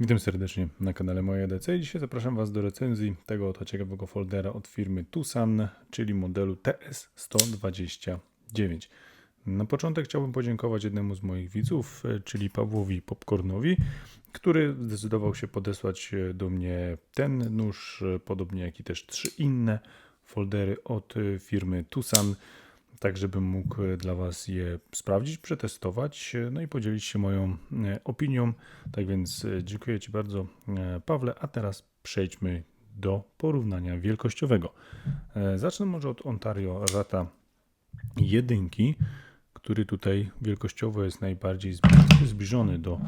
Witam serdecznie na kanale Moje EDC i dzisiaj zapraszam Was do recenzji tego oto ciekawego foldera od firmy Tucson, czyli modelu TS129. Na początek chciałbym podziękować jednemu z moich widzów, e, czyli Pawłowi Popcornowi, który zdecydował się podesłać e, do mnie ten nóż, e, podobnie jak i też trzy inne foldery od firmy Tucson tak żebym mógł e, dla Was je sprawdzić, przetestować, e, no i podzielić się moją e, opinią. Tak więc dziękuję Ci bardzo, Pawle, a teraz przejdźmy do porównania wielkościowego. Zacznę może od Ontario Rata jedynki, który tutaj wielkościowo jest najbardziej zbliżony do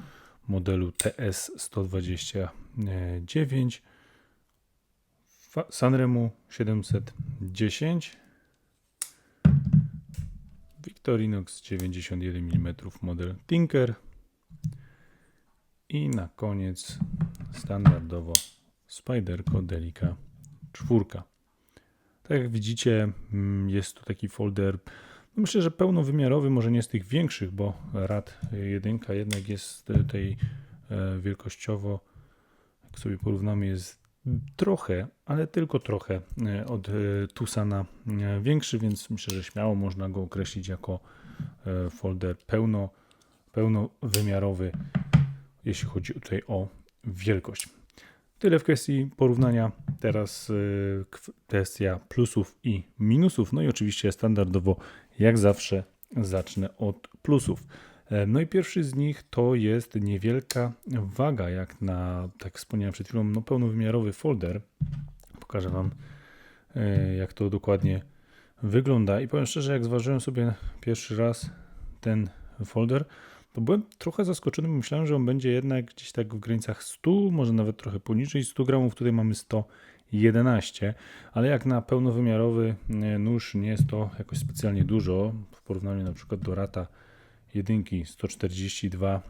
modelu TS129 Fa- Sanremu 710 Victorinox 91 mm model Tinker i na koniec standardowo Spyderco Delica 4. Tak jak widzicie mm, jest to taki folder no myślę, że pełnowymiarowy, może nie z tych większych, bo RAD 1 jednak jest tej e, wielkościowo, jak sobie porównamy, jest trochę, ale tylko trochę e, od e, Tusana e, większy, więc myślę, że śmiało można go określić jako folder pełno, pełnowymiarowy, jeśli chodzi tutaj o wielkość. Tyle w kwestii porównania. Teraz kwestia plusów i minusów. No i oczywiście standardowo, jak zawsze, zacznę od plusów. E, No i pierwszy z nich to jest niewielka waga, jak na, tak wspomniałem przed chwilą, no pełnowymiarowy folder. Pokażę Wam, e, jak to dokładnie wygląda. I powiem szczerze, jak zważyłem sobie pierwszy raz ten folder, to byłem trochę zaskoczony. Myślałem, że on będzie jednak gdzieś tak w granicach 100, może nawet trochę poniżej 100 gramów. Tutaj mamy 111, ale jak na pełnowymiarowy e, nóż nie jest to jakoś specjalnie dużo w porównaniu na przykład do rata jedynki 142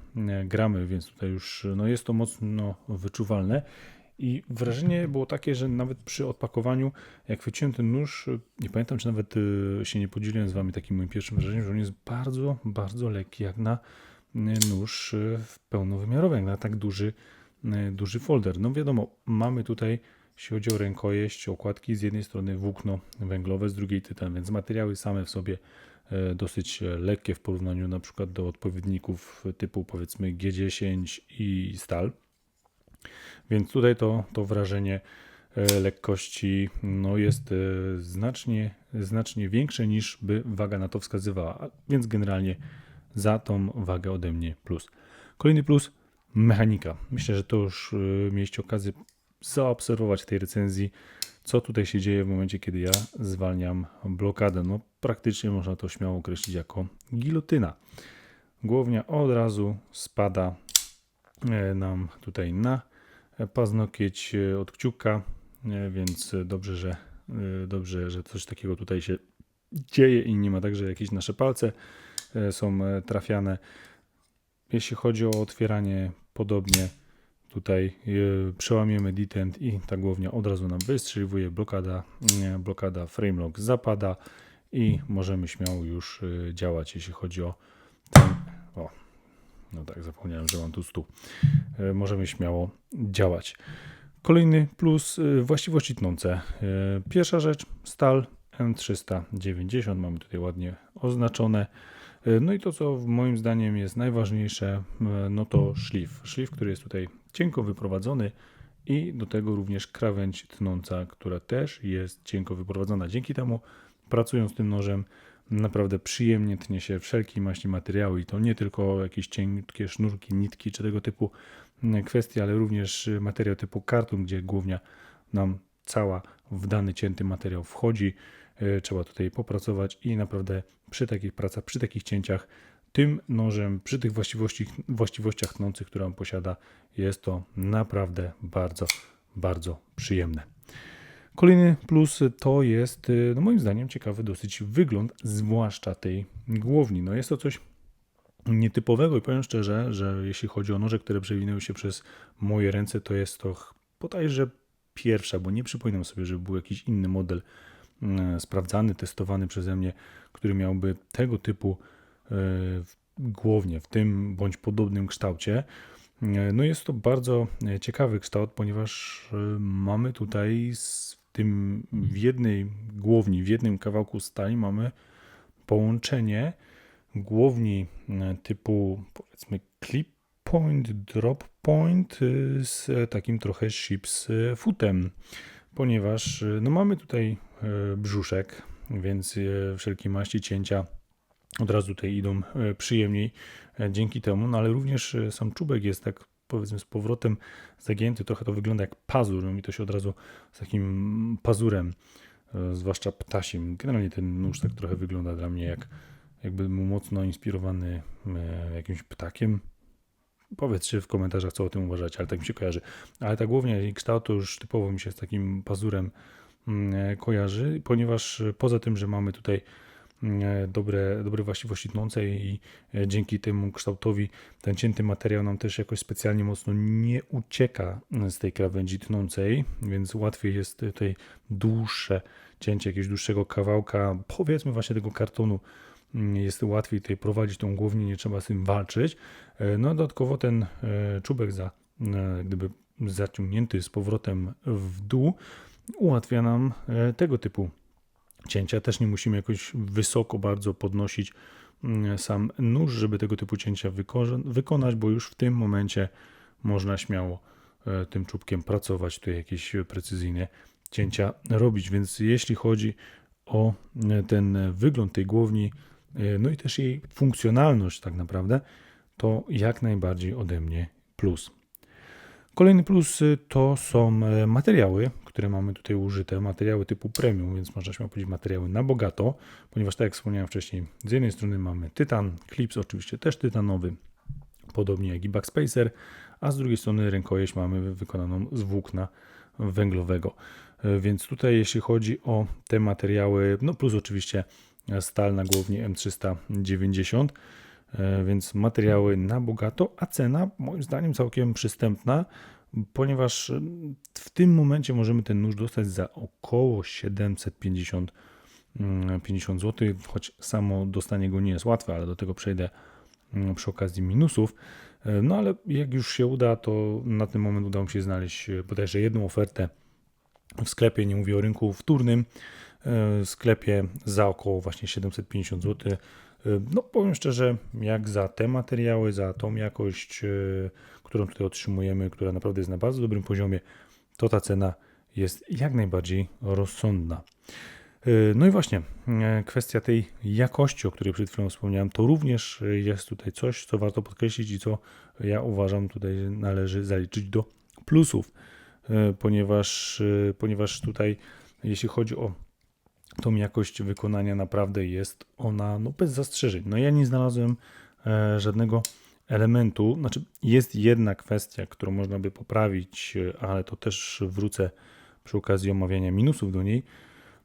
gramy, więc tutaj już no jest to mocno wyczuwalne. I wrażenie było takie, że nawet przy odpakowaniu, jak chwyciłem ten nóż, nie pamiętam, czy nawet y, się nie podzieliłem z Wami takim moim pierwszym wrażeniem, że on jest bardzo, bardzo lekki, jak na y, nóż pełnowymiarowy, jak na tak duży, duży folder. No wiadomo, mamy tutaj, jeśli chodzi o rękojeść, okładki, z jednej strony włókno węglowe, z drugiej tytan, więc materiały same w sobie e, dosyć e, lekkie w porównaniu na przykład do odpowiedników typu powiedzmy G10 i stal. Więc tutaj to, to wrażenie e, lekkości no jest e, znacznie, znacznie większe niż by waga na to wskazywała, więc generalnie za tą wagę ode mnie plus. Kolejny plus mechanika. Myślę, że to już mieliście okazję zaobserwować tej recenzji, co tutaj się dzieje w momencie, kiedy ja zwalniam blokadę. No praktycznie można to śmiało określić jako gilotyna. Głownia od razu spada e, nam tutaj na paznokieć e, od kciuka, e, więc dobrze, że dobrze, że coś takiego tutaj się dzieje i nie ma tak, że jakieś nasze palce są trafiane. Jeśli chodzi o otwieranie, podobnie tutaj e, przełamiemy detent i ta głownia od razu nam wystrzeliwuje, blokada, blokada frame lock zapada i możemy śmiało już e, działać, jeśli chodzi o ten, o, no tak, zapomniałem, że mam tu stół. E, Możemy śmiało działać. Kolejny plus właściwości tnące. Pierwsza rzecz, stal M390, mamy tutaj ładnie oznaczone. No i to, co moim zdaniem jest najważniejsze, no to szlif. Szlif, który jest tutaj cienko wyprowadzony i do tego również krawędź tnąca, która też jest cienko wyprowadzona. Dzięki temu, pracując tym nożem, naprawdę przyjemnie tnie się wszelkie maści materiały i to nie tylko jakieś cienkie sznurki, nitki czy tego typu kwestie, ale również materiał typu karton, gdzie głównia nam cała w dany cięty materiał wchodzi. Y, Trzeba tutaj popracować i naprawdę przy takich pracach, przy takich cięciach tym nożem, przy tych właściwości, właściwościach tnących, które on posiada, jest to naprawdę bardzo, bardzo przyjemne. Kolejny plus to jest, y, no moim zdaniem, ciekawy dosyć wygląd, zwłaszcza tej głowni. No jest to coś nietypowego i powiem szczerze, że jeśli chodzi o noże, które przewinęły się przez moje ręce, to jest to bodajże pierwsza, bo nie przypominam sobie, żeby był jakiś inny model mm, sprawdzany, testowany przeze mnie, który miałby tego typu e, w- w tym bądź podobnym kształcie. No jest to bardzo ciekawy kształt, ponieważ mamy tutaj z tym w jednej głowni, w jednym kawałku stali mamy połączenie głowni typu powiedzmy clip point, drop point z takim trochę ships footem, ponieważ no mamy tutaj brzuszek, więc wszelkie maści cięcia od razu tutaj idą przyjemniej dzięki temu, no ale również sam czubek jest tak powiedzmy z powrotem zagięty, trochę to wygląda jak pazur, no mi to się od razu z takim pazurem, zwłaszcza ptasim. Generalnie ten nóż tak trochę wygląda dla mnie jak jakby był mocno inspirowany jakimś ptakiem, Powiedzcie w komentarzach, co o tym uważacie, ale tak mi się kojarzy. Ale ta głównie kształt to już typowo mi się z takim pazurem mm, e, kojarzy, ponieważ poza tym, że mamy tutaj e, dobre, dobre właściwości tnące i e, dzięki temu kształtowi ten cięty materiał nam też jakoś specjalnie mocno nie ucieka z tej krawędzi tnącej, więc łatwiej jest tutaj dłuższe cięcie jakiegoś dłuższego kawałka, powiedzmy właśnie tego kartonu Mm, jest łatwiej tutaj prowadzić tą głownię, nie trzeba z tym walczyć. E, no dodatkowo ten e, czubek za, e, gdyby zaciągnięty z powrotem w dół ułatwia nam tego typu cięcia. Też nie musimy jakoś wysoko bardzo podnosić mm, sam nóż, żeby tego typu cięcia wykonać, bo już w tym momencie można śmiało tym czubkiem pracować, tutaj jakieś precyzyjne cięcia robić. Więc jeśli chodzi o ten wygląd tej głowni, E, no i też jej funkcjonalność tak naprawdę, to jak najbardziej ode mnie plus. Kolejny plus y, to są e, materiały, które mamy tutaj użyte, materiały typu premium, więc można śmiało powiedzieć materiały na bogato, ponieważ tak jak wspomniałem wcześniej, z jednej strony mamy tytan, klips oczywiście też tytanowy, podobnie jak i backspacer, a z drugiej strony rękojeść mamy wykonaną z włókna węglowego. E, więc tutaj jeśli chodzi o te materiały, no plus oczywiście stal na głowni M390, e, więc materiały na bogato, a cena moim zdaniem całkiem przystępna, ponieważ e, w tym momencie możemy ten nóż dostać za około 750 50 zł, choć samo dostanie go nie jest łatwe, ale do tego przejdę mm, przy okazji minusów. E, no ale jak już się uda, to na ten moment udało mi się znaleźć bodajże jedną ofertę w sklepie, nie mówię o rynku wtórnym, E, sklepie za około właśnie 750 zł. E, no powiem szczerze, jak za te materiały, za tą jakość, e, którą tutaj otrzymujemy, która naprawdę jest na bardzo dobrym poziomie, to ta cena jest jak najbardziej rozsądna. No i właśnie, kwestia tej jakości, o której przed chwilą wspomniałem, to również jest tutaj coś, co warto podkreślić i co ja uważam tutaj należy zaliczyć do plusów, ponieważ, ponieważ tutaj jeśli chodzi o tą jakość wykonania naprawdę jest ona no, bez zastrzeżeń. No ja nie znalazłem e, żadnego elementu, znaczy jest jedna kwestia, którą można by poprawić, e, ale to też wrócę przy okazji omawiania minusów do niej.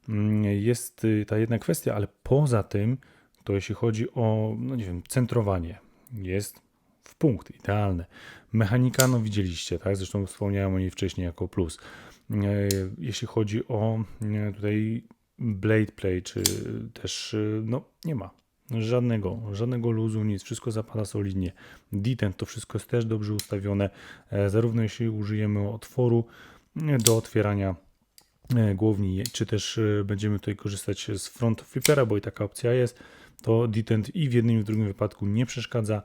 Mm, jest e, ta jedna kwestia, ale poza tym, to jeśli chodzi o, no nie wiem, centrowanie, jest w punkt, idealne. Mechanika, no widzieliście, tak? Zresztą wspomniałem o niej wcześniej jako plus. E, jeśli chodzi o tutaj blade play, czy też y, no nie ma. Żadnego, żadnego luzu, nic, wszystko zapada solidnie. Detent to wszystko jest też dobrze ustawione, e, zarówno jeśli użyjemy otworu e, do otwierania e, głowni, czy też będziemy tutaj korzystać z front flippera, bo i taka opcja jest, to detent i w jednym i w drugim wypadku nie przeszkadza,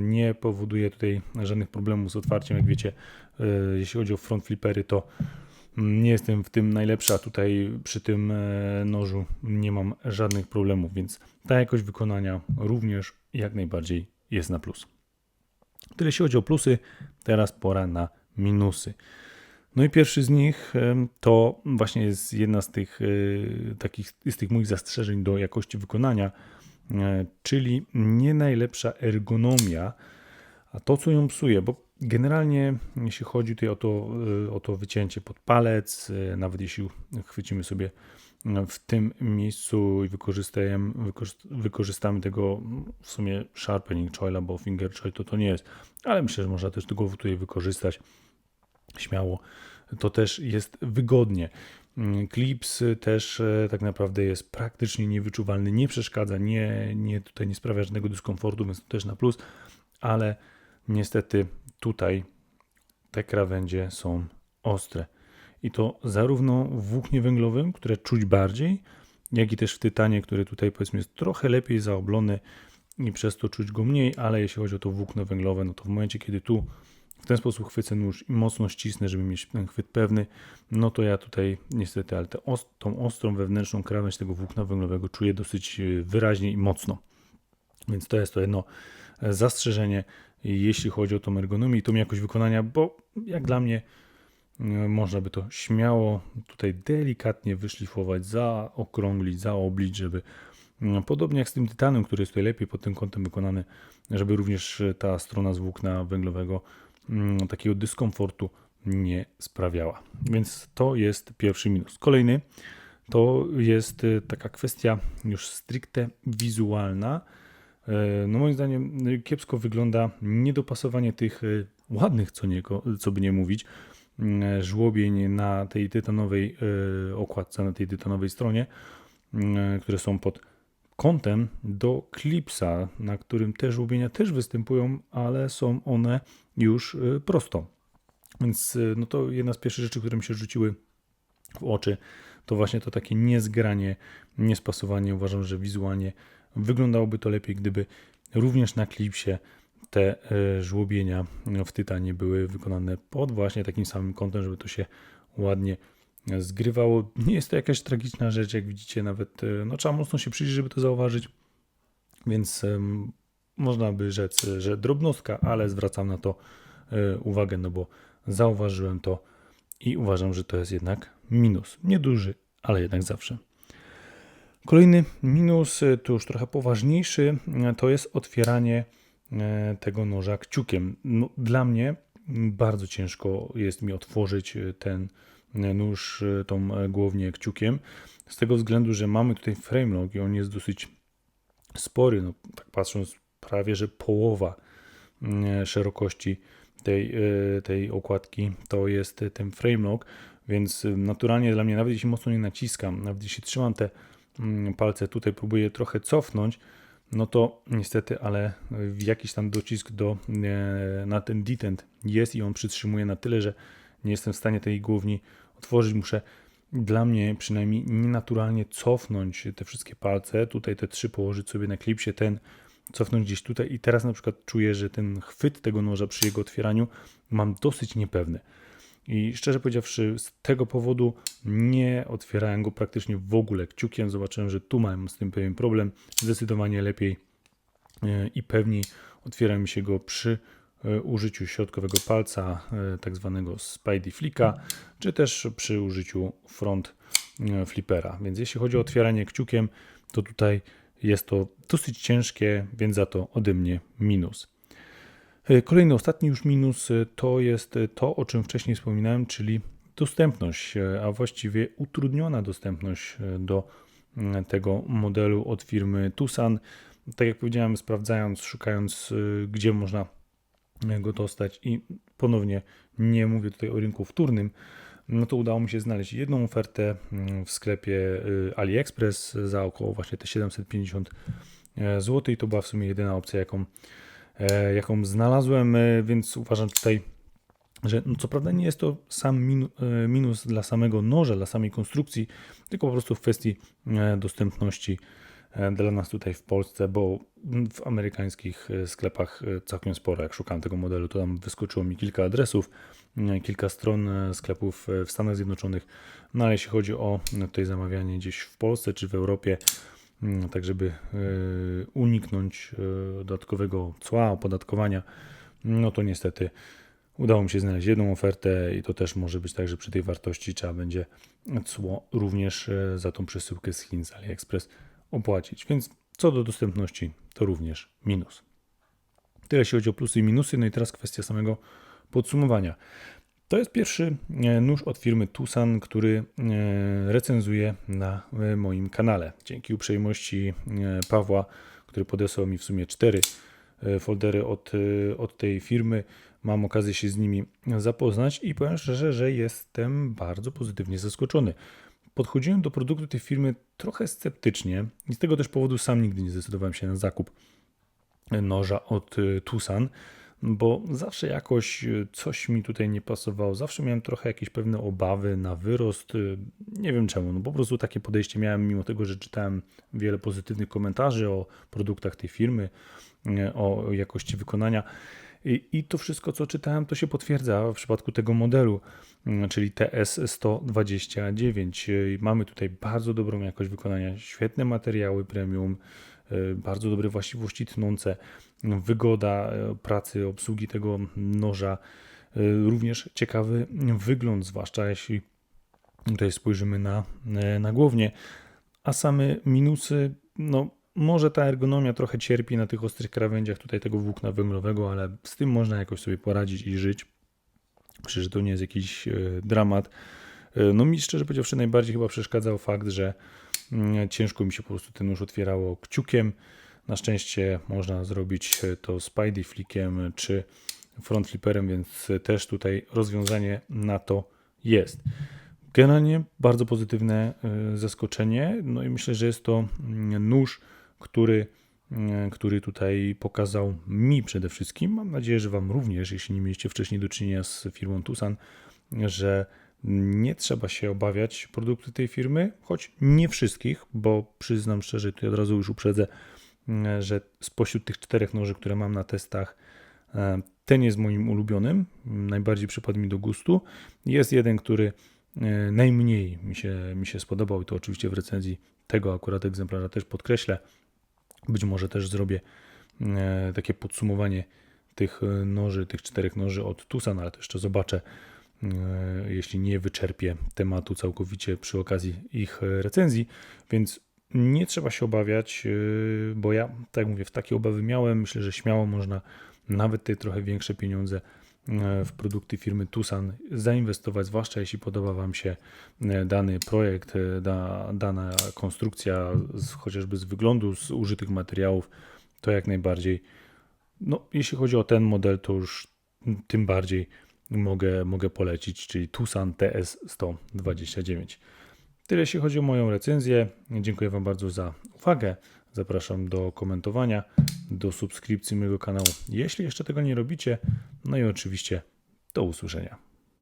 nie powoduje tutaj żadnych problemów z otwarciem, jak wiecie, jeśli chodzi o front flippery, to nie jestem w tym najlepszy, a tutaj przy tym e, nożu nie mam żadnych problemów, więc ta jakość wykonania również jak najbardziej jest na plus. Tyle jeśli chodzi o plusy, teraz pora na minusy. No i pierwszy z nich e, to właśnie jest jedna z tych e, takich z tych moich zastrzeżeń do jakości wykonania, czyli nie najlepsza ergonomia, a to co ją psuje, bo Generalnie, jeśli chodzi tutaj o to, y, o to wycięcie pod palec, y, nawet jeśli chwycimy sobie y, w tym miejscu i wykorzystajemy, wykorzystamy tego w sumie sharpening choila, bo finger choil to to nie jest, ale myślę, że można też tego tutaj wykorzystać śmiało. To też jest wygodnie. Clips też tak naprawdę jest praktycznie niewyczuwalny, nie przeszkadza, nie, nie tutaj nie sprawia żadnego dyskomfortu, więc to też na plus, ale niestety tutaj te krawędzie są ostre. I to zarówno w włóknie węglowym, które czuć bardziej, jak i też w tytanie, które tutaj powiedzmy jest trochę lepiej zaoblony i przez to czuć go mniej, ale jeśli chodzi o to włókno węglowe, no to w momencie, kiedy tu w ten sposób chwycę nóż i mocno ścisnę, żeby mieć ten chwyt pewny, no to ja tutaj niestety, ale tą ostrą wewnętrzną krawędź tego włókna węglowego czuję dosyć e, wyraźnie i mocno. Więc to jest to jedno e, zastrzeżenie, jeśli chodzi o tą ergonomię i tą jakość wykonania, bo jak dla mnie e, można by to śmiało tutaj delikatnie wyszlifować, zaokrąglić, zaoblić, żeby mm, podobnie jak z tym tytanem, który jest tutaj lepiej pod tym kątem wykonany, żeby również ta strona z włókna węglowego mm, takiego dyskomfortu nie sprawiała. Więc to jest pierwszy minus. Kolejny to jest e, taka kwestia już stricte wizualna. E, No moim zdaniem e, kiepsko wygląda niedopasowanie tych ładnych, co, nie, co by nie mówić, mm, żłobień na tej tytanowej okładce, na tej tytanowej stronie, które są pod kątem do klipsa, na którym te żłobienia też występują, ale są one już prosto. Więc no to jedna z pierwszych rzeczy, które mi się rzuciły w oczy, to właśnie to takie niezgranie, niespasowanie. Uważam, że wizualnie wyglądałoby to lepiej, gdyby również na klipsie te żłobienia w tytanie były wykonane pod właśnie takim samym kątem, żeby to się ładnie zgrywało. Nie jest to jakaś tragiczna rzecz, jak widzicie, nawet no, trzeba mocno się przyjrzeć, żeby to zauważyć, więc można by rzec, że drobnostka, ale zwracam na to uwagę, no bo zauważyłem to i uważam, że to jest jednak minus. Nieduży, ale jednak zawsze. Kolejny minus, to już trochę poważniejszy, to jest otwieranie tego noża kciukiem. No, dla mnie bardzo ciężko jest mi otworzyć ten nóż, tą głownię kciukiem, z tego względu, że mamy tutaj frame lock i on jest dosyć spory, no, tak patrząc prawie, że połowa szerokości tej, tej okładki to jest ten frame lock, więc naturalnie dla mnie, nawet jeśli mocno nie naciskam, nawet jeśli trzymam te palce tutaj, próbuję trochę cofnąć, no to niestety, ale jakiś tam docisk do, na ten detent jest i on przytrzymuje na tyle, że nie jestem w stanie tej głowni otworzyć. Muszę dla mnie przynajmniej nienaturalnie cofnąć te wszystkie palce. Tutaj te trzy położyć sobie na klipsie, ten cofnąć gdzieś tutaj i teraz na przykład czuję, że ten chwyt tego noża przy jego otwieraniu mam dosyć niepewny. I szczerze powiedziawszy, z tego powodu nie otwierałem go praktycznie w ogóle kciukiem. Zobaczyłem, że tu mam z tym pewien problem. Zdecydowanie lepiej i pewniej otwiera mi się go przy użyciu środkowego palca, tak zwanego Spidey Flicka, czy też przy użyciu front flipera. Więc jeśli chodzi o otwieranie kciukiem, to tutaj jest to dosyć ciężkie, więc za to ode mnie minus. Kolejny, ostatni już minus to jest to, o czym wcześniej wspominałem, czyli dostępność, a właściwie utrudniona dostępność do tego modelu od firmy Tucson. Tak jak powiedziałem, sprawdzając, szukając, gdzie można go dostać i ponownie nie mówię tutaj o rynku wtórnym, no to udało mi się znaleźć jedną ofertę w sklepie AliExpress za około właśnie te 750 zł i to była w sumie jedyna opcja, jaką jaką znalazłem, więc uważam tutaj, że no co prawda nie jest to sam minus dla samego noża, dla samej konstrukcji, tylko po prostu w kwestii dostępności dla nas tutaj w Polsce, bo w amerykańskich sklepach całkiem sporo. Jak szukałem tego modelu, to tam wyskoczyło mi kilka adresów, kilka stron sklepów w Stanach Zjednoczonych. No ale jeśli chodzi o tutaj zamawianie gdzieś w Polsce czy w Europie, tak żeby uniknąć dodatkowego cła, opodatkowania, no to niestety udało mi się znaleźć jedną ofertę i to też może być tak, że przy tej wartości trzeba będzie cło również za tą przesyłkę z Chin z AliExpress opłacić. Więc co do dostępności, to również minus. Tyle jeśli chodzi o plusy i minusy. No i teraz kwestia samego podsumowania. To jest pierwszy nóż od firmy Tucson, który recenzuje na moim kanale. Dzięki uprzejmości Pawła, który podesłał mi w sumie cztery foldery od, od tej firmy, mam okazję się z nimi zapoznać i powiem szczerze, że jestem bardzo pozytywnie zaskoczony. Podchodziłem do produktu tej firmy trochę sceptycznie i z tego też powodu sam nigdy nie zdecydowałem się na zakup noża od Tucson. Bo zawsze jakoś y, coś mi tutaj nie pasowało. Zawsze miałem trochę jakieś pewne obawy na wyrost. y, Nie wiem czemu. No po prostu takie podejście miałem, mimo tego, że czytałem wiele pozytywnych komentarzy o produktach tej firmy, y, o jakości wykonania. I, I to wszystko, co czytałem, to się potwierdza w przypadku tego modelu, czyli TS129. Y, Mamy tutaj bardzo dobrą jakość wykonania, świetne materiały premium, bardzo dobre właściwości tnące, wygoda y, pracy, obsługi tego noża, y, również ciekawy wygląd, zwłaszcza jeśli tutaj spojrzymy na, na głownię. A same minusy, no może ta ergonomia trochę cierpi na tych ostrych krawędziach tutaj tego włókna węglowego, ale z tym można jakoś sobie poradzić i żyć. Myślę, że to nie jest jakiś e, dramat. E, No mi szczerze powiedziawszy najbardziej chyba przeszkadzał fakt, że ciężko mi się po prostu ten nóż otwierało kciukiem. Na szczęście można zrobić to spidey flickiem czy front flipperem, więc też tutaj rozwiązanie na to jest. Generalnie bardzo pozytywne e, zaskoczenie. No i myślę, że jest to mm, nóż, który, mm, który tutaj pokazał mi przede wszystkim. Mam nadzieję, że Wam również, jeśli nie mieliście wcześniej do czynienia z firmą Tucson, że nie trzeba się obawiać produktów tej firmy, choć nie wszystkich, bo przyznam szczerze, tutaj od razu już uprzedzę, mm, że spośród tych czterech noży, które mam na testach, e, ten jest moim ulubionym, najbardziej przypadł mi do gustu. Jest jeden, który e, najmniej mi się, mi się spodobał i to oczywiście w recenzji tego akurat egzemplarza też podkreślę. Być może też zrobię e, takie podsumowanie tych noży, tych czterech noży od Tucson, ale to jeszcze zobaczę, jeśli nie wyczerpię tematu całkowicie przy okazji ich e, recenzji, więc nie trzeba się obawiać, e, bo ja, tak mówię, w takie obawy miałem. Myślę, że śmiało można nawet te trochę większe pieniądze e, w produkty firmy Tucson zainwestować, zwłaszcza jeśli podoba Wam się e, dany projekt, e, da, dana konstrukcja, z, chociażby z wyglądu, z użytych materiałów, to jak najbardziej. No, jeśli chodzi o ten model, to już tym bardziej mogę, mogę polecić, czyli Tucson TS129. Tyle jeśli chodzi o moją recenzję. Dziękuję Wam bardzo za uwagę. Zapraszam do komentowania, do subskrypcji mojego kanału, jeśli jeszcze tego nie robicie. No i oczywiście do usłyszenia.